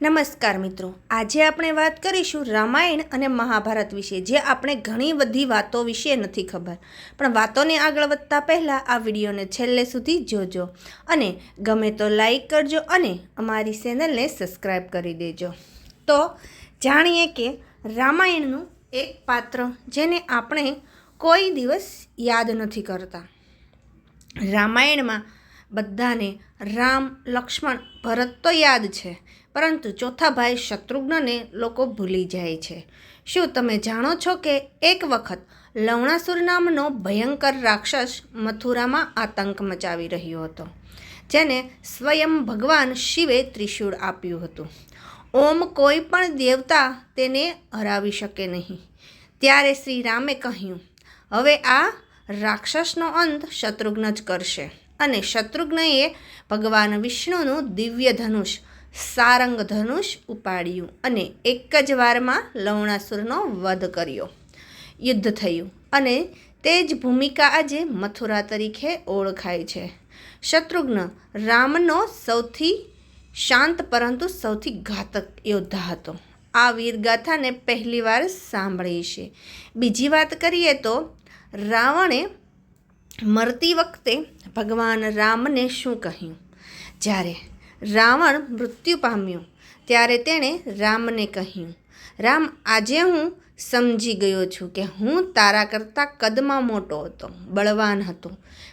નમસ્કાર મિત્રો. આજે આપણે વાત કરીશું રામાયણ અને મહાભારત વિશે, જે આપણે ઘણી બધી વાતો વિશે નથી ખબર. પણ વાતોને આગળ વધતા પહેલાં આ વિડીયોને છેલ્લે સુધી જોજો. અને ગમે તો લાઈક કરજો અને અમારી ચેનલને સબસ્ક્રાઈબ કરી દેજો. તો જાણીએ કે રામાયણનું એક પાત્ર જેને આપણે કોઈ દિવસ યાદ નથી કરતા. રામાયણમાં બધાને રામ, લક્ષ્મણ, ભરત તો યાદ છે. પરંતુ ચોથા ભાઈ શત્રુઘ્નને લોકો ભૂલી જાય છે. શું તમે જાણો છો કે એક વખત લવણાસુર નામનો ભયંકર રાક્ષસ મથુરામાં આતંક મચાવી રહ્યો હતો, જેને સ્વયં ભગવાન શિવે ત્રિશૂળ આપ્યું હતું. ઓમ કોઈ પણ દેવતા તેને હરાવી શકે નહીં. ત્યારે શ્રી રામે કહ્યું, હવે આ રાક્ષસનો અંત શત્રુઘ્ન જ કરશે. અને શત્રુઘ્નએ ભગવાન વિષ્ણુનું દિવ્ય ધનુષ સારંગ ધનુષ ઉપાડ્યું અને એક જ વારમાં લવણાસુરનો વધ કર્યો. યુદ્ધ થયું અને તે જ ભૂમિકા આજે મથુરા તરીકે ઓળખાય છે. શત્રુઘ્ન રામનો સૌથી શાંત પરંતુ સૌથી ઘાતક યોદ્ધા હતો. આ વીરગાથાને પહેલીવાર સાંભળી છે. બીજી વાત કરીએ તો રાવણે મરતી વખતે ભગવાન રામને શું કહ્યું? જ્યારે રાવણ મૃત્યુ પામ્યો. ત્યારે તેણે રામને કહ્યું, રામ, આજે હું સમજી ગયો છું કે હું તારા કરતાં કદમાં મોટો હતો, બળવાન હતો.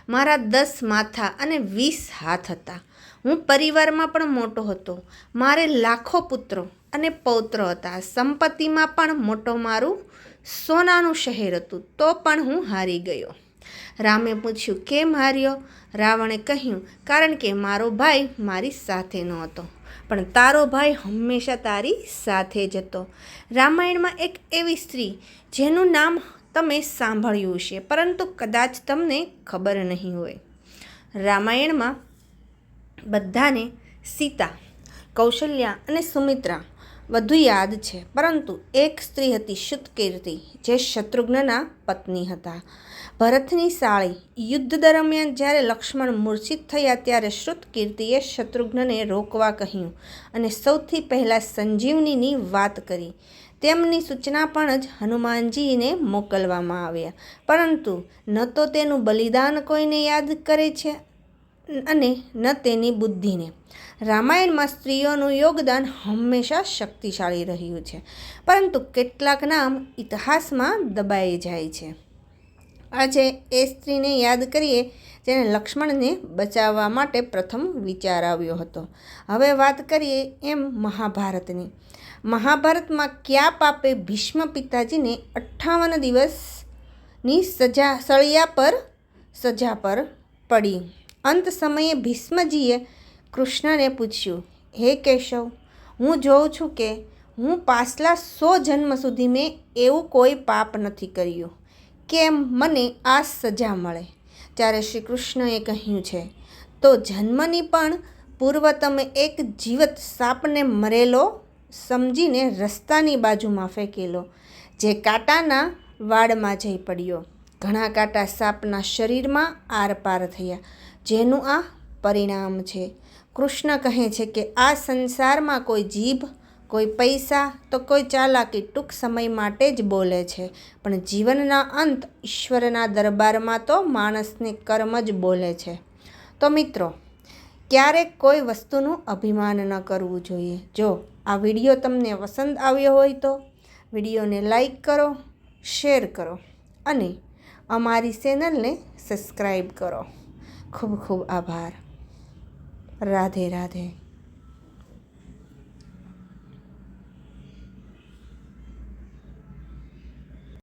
મારા દસ માથા અને વીસ હાથ હતા. હું પરિવારમાં પણ મોટો હતો. મારે લાખો પુત્રો અને પૌત્રો હતા. સંપત્તિમાં પણ મોટો મારું સોનાનું શહેર હતું. તો પણ હું હારી ગયો. રામે પૂછ્યું કેમ હાર્યો રાવણે કહ્યું, કારણ કે મારો ભાઈ મારી સાથે નહોતો પણ તારો ભાઈ હંમેશા તારી સાથે જ હતો. રામાયણમાં એક એવી સ્ત્રી, જેનું નામ તમે સાંભળ્યું છે પરંતુ કદાચ તમને ખબર નહીં હોય. રામાયણમાં બધાને સીતા, કૌશલ્યા અને સુમિત્રા વધુ યાદ છે, પરંતુ એક સ્ત્રી હતી શુતકીર્તિ જે શત્રુઘ્નના પત્ની હતા. ભરતની સાળી યુદ્ધ દરમિયાન જ્યારે લક્ષ્મણ મૂર્છિત થયા ત્યારે શ્રુતકીર્તિએ શત્રુઘ્નને રોકવા કહ્યું અને સૌથી પહેલાં સંજીવનીની વાત કરી. તેમની સૂચના પણ જ હનુમાનજીને મોકલવામાં આવ્યા. પરંતુ ન તો તેનું બલિદાન કોઈને યાદ કરે છે અને ન તેની બુદ્ધિને. રામાયણમાં સ્ત્રીઓનું યોગદાન હંમેશા શક્તિશાળી રહ્યું છે, પરંતુ કેટલાક નામ ઇતિહાસમાં દબાઈ જાય છે. આજે એ સ્ત્રીને યાદ કરીએ જેને લક્ષ્મણને બચાવવા માટે પ્રથમ વિચાર આવ્યો હતો. હવે વાત કરીએ એમ મહાભારતની. મહાભારતમાં કયા પાપે ભીષ્મ પિતાજીને અઠ્ઠાવન દિવસની સજા, સળિયા પર સજા પર પડી. અંત સમયે ભીષ્મજીએ કૃષ્ણને પૂછ્યું, હે કેશવ, હું જોઉં છું કે હું પાછલા સો જન્મ સુધી મેં એવું કોઈ પાપ નથી કર્યું. કેમ મને આ સજા મળે? ત્યારે શ્રી કૃષ્ણએ કહ્યું છે, તો જન્મની પણ પૂર્વ તમે એક જીવત સાપને મરેલો? સમજીને રસ્તાની બાજુમાં ફેંકેલો, જે કાંટાના વાડમાં જઈ પડ્યો. ઘણા કાંટા સાપના શરીરમાં આરપાર થયા, જેનું આ પરિણામ છે. કૃષ્ણ કહે છે કે આ સંસારમાં કોઈ જીભ કોઈ પૈસા તો કોઈ ચાલાકી ટૂંક સમય માટે જ બોલે છે. પણ જીવનના અંત ઈશ્વરના દરબારમાં તો માણસને કર્મ જ બોલે છે. તો મિત્રો ક્યારેક કોઈ વસ્તુનું અભિમાન ન કરવું જોઈએ? જો આ વીડિયો તમને પસંદ આવ્યો હોય તો વિડીયોને લાઈક કરો, શેર કરો અને અમારી ચેનલને સબસ્ક્રાઈબ કરો. ખૂબ ખૂબ આભાર. રાધે રાધે.